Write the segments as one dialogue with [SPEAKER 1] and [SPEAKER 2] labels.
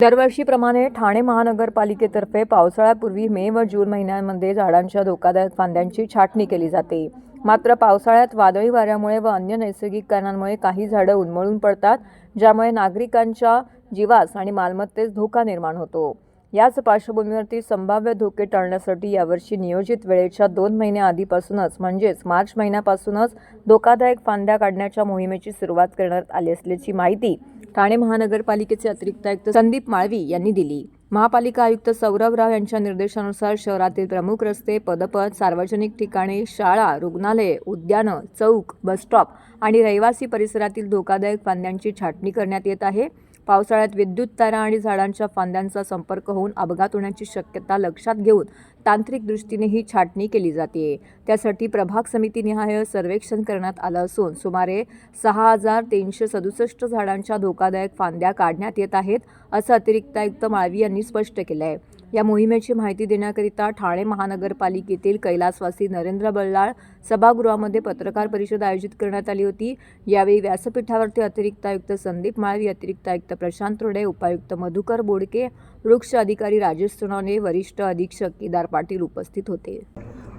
[SPEAKER 1] दरवर्षीप्रमाणे ठाणे महानगरपालिकेतर्फे पावसाळ्यापूर्वी मे व जून महिन्यांमध्ये झाडांच्या धोकादायक फांद्यांची छाटणी केली जाते. मात्र पावसाळ्यात वादळी वाऱ्यामुळे व अन्य नैसर्गिक कारणांमुळे काही झाडं उन्मळून पडतात ज्यामुळे नागरिकांच्या जीवास आणि मालमत्तेस धोका निर्माण होतो. याच पार्श्वभूमीवरती संभाव्य धोके टाळण्यासाठी यावर्षी नियोजित वेळेच्या दोन महिन्याआधीपासूनच म्हणजेच मार्च महिन्यापासूनच धोकादायक फांद्या काढण्याच्या मोहिमेची सुरुवात करण्यात आली असल्याची माहिती ठाणे महानगरपालिकेचे अतिरिक्त आयुक्त संदीप माळवी यांनी दिली. महापालिका आयुक्त सौरभ राव यांच्या निर्देशानुसार शहरातील प्रमुख रस्ते पदपथ सार्वजनिक ठिकाणे शाळा रुग्णालये उद्यानं चौक बसस्टॉप आणि रहिवासी परिसरातील धोकादायक फांद्यांची छाटणी करण्यात येत आहे. पावसाळ्यात विद्युत तारा आणि झाडांच्या फांद्यांचा संपर्क होऊन अपघात होण्याची शक्यता लक्षात घेऊन तांत्रिक दृष्टीने ही छाटणी केली जाते. त्यासाठी प्रभाग समितीनिहाय सर्वेक्षण करण्यात आलं असून सुमारे सहा हजार तीनशे सदुसष्ट झाडांच्या धोकादायक फांद्या काढण्यात येत आहेत असं अतिरिक्त आयुक्त माळवी यांनी स्पष्ट केलं आहे या मोहिमेची माहिती देण्याकरिता ठाणे महानगरपालिकेतील कैलासवासी नरेंद्र बल्लाळ सभागृहामध्ये पत्रकार परिषद आयोजित करण्यात आली होती. यावेळी व्यासपीठावरती अतिरिक्त आयुक्त संदीप माळवी अतिरिक्त आयुक्त प्रशांत रोडे उपायुक्त मधुकर बोडके वृक्ष अधिकारी राजेश सोनवणे वरिष्ठ अधीक्षक केदार पाटील उपस्थित होते.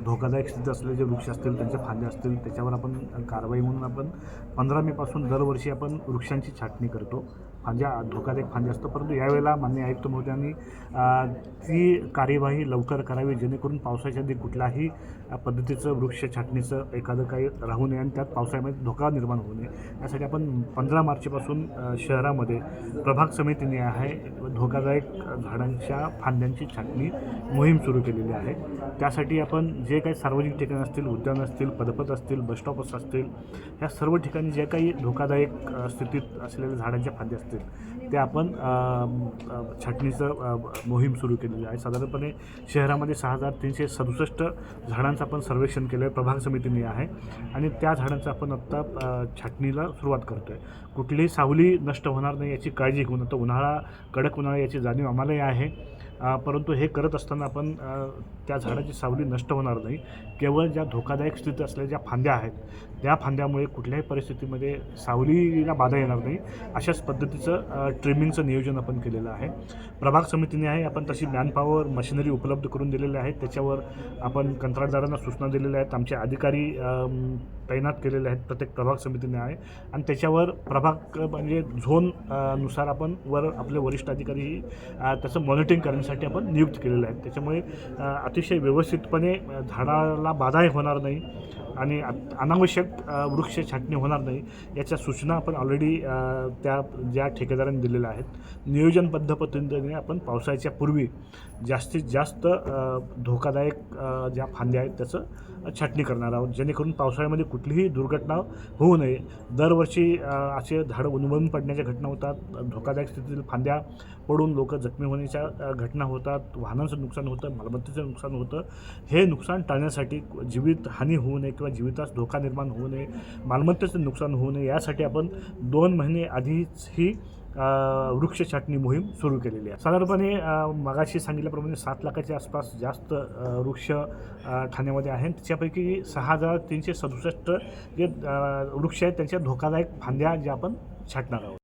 [SPEAKER 2] धोकादायक स्थिती असलेले जे वृक्ष असतील त्यांच्या फांद्या असतील त्याच्यावर आपण कारवाई म्हणून आपण पंधरा मेपासून दरवर्षी आपण वृक्षांची छाटणी करतो. फांद्या धोकादायक फांद्या असतो परंतु यावेळेला मान्य आयुक्त महोदयांनी ती कार्यवाही लवकर करावी जेणेकरून पावसाच्या आधी कुठल्याही पद्धतीचं वृक्ष छाटणीचं एखादं काही राहू नये आणि त्यात पावसाळ्यामध्ये धोका निर्माण होऊ नये. यासाठी आपण पंधरा मार्चपासून शहरामध्ये प्रभाग समितीने आहे धोकादायक झाडांच्या फांद्यांची छाटणी मोहीम सुरू केलेली आहे. त्यासाठी आपण जे जे काही सार्वजनिक ठिकाणं असतील उद्यान असतील पदपथ असतील बसस्टॉप्स असतील ह्या सर्व ठिकाणी जे काही धोकादायक स्थितीत असलेल्या झाडांच्या फांद्या असतील त्या आपण छाटणीचं मोहीम सुरू केलेली आहे. साधारणपणे शहरामध्ये सहा हजार तीनशे सदुसष्ट झाडांचं आपण सर्वेक्षण केलं आहे प्रभाग समितीने आहे. आणि त्या झाडांचं आपण आत्ता छाटणीला सुरुवात करतो आहे कुठलीही सावली नष्ट होणार नाही याची काळजी घेऊन आता उन्हाळा कडक उन्हाळा याची जाणीव आम्हालाही आहे. परंतु हे करत असताना आपण त्या झाडाची सावली नष्ट होणार नाही. केवळ ज्या धोकादायक स्थितीत असलेल्या ज्या फांद्या आहेत त्या फांद्यामुळे कुठल्याही परिस्थितीमध्ये सावलीला बाधा येणार नाही. अशाच पद्धतीचं ट्रिमिंगचं नियोजन आपण केलेलं आहे. प्रभाग समितीने आहे आपण तशी मॅनपॉवर मशिनरी उपलब्ध करून दिलेली आहे. त्याच्यावर आपण कंत्राटदारांना सूचना दिलेल्या आहेत. आमचे अधिकारी तैनात केलेले आहेत. प्रत्येक प्रभाग समितीने आहे. आणि त्याच्यावर प्रभाग म्हणजे झोननुसार आपण वर आपले वरिष्ठ अधिकारी त्याचं मॉनिटरिंग करण्यासाठी आपण नियुक्त केलेलं आहे त्याच्यामुळे अतिशय व्यवस्थितपणे झाडाला बाधाही होणार नाही. आणि अनावश्यक वृक्ष छाटणी होणार नाही याच्या सूचना आपण ऑलरेडी त्या ज्या ठेकेदारांनी दिलेल्या आहेत. नियोजनबद्ध पद्धतीने आपण पावसाळ्याच्या पूर्वी जास्तीत जास्त धोकादायक ज्या फांद्या आहेत त्याचं छाटणी करणार आहोत. जेणेकरून पावसाळ्यामध्ये कुठलीही दुर्घटना होऊ नये. दरवर्षी असे झाडं उन्मळून पडण्याच्या घटना होतात धोकादायक स्थितीतील फांद्या पडून लोक जखमी होण्याच्या घटना होतात वाहनांचं नुकसान होतं मालमत्तेचं नुकसान होतं. हे नुकसान टाळण्यासाठी जीवित हानी होऊ नये किंवा जीवितास धोका निर्माण होऊ नये मालमत्तेचं नुकसान होऊ नये यासाठी आपण दोन महिने आधीच ही वृक्ष छाटणी मोहीम सुरू केलेली आहे. साधारणपणे मगाशी सांगितल्याप्रमाणे सात लाखाच्या आसपास जास्त वृक्ष ठाण्यामध्ये आहेत. त्याच्यापैकी सहा हजार तीनशे सदुसष्ट जे वृक्ष आहेत त्यांच्या धोकादायक फांद्या ज्या आपण छाटणार आहोत.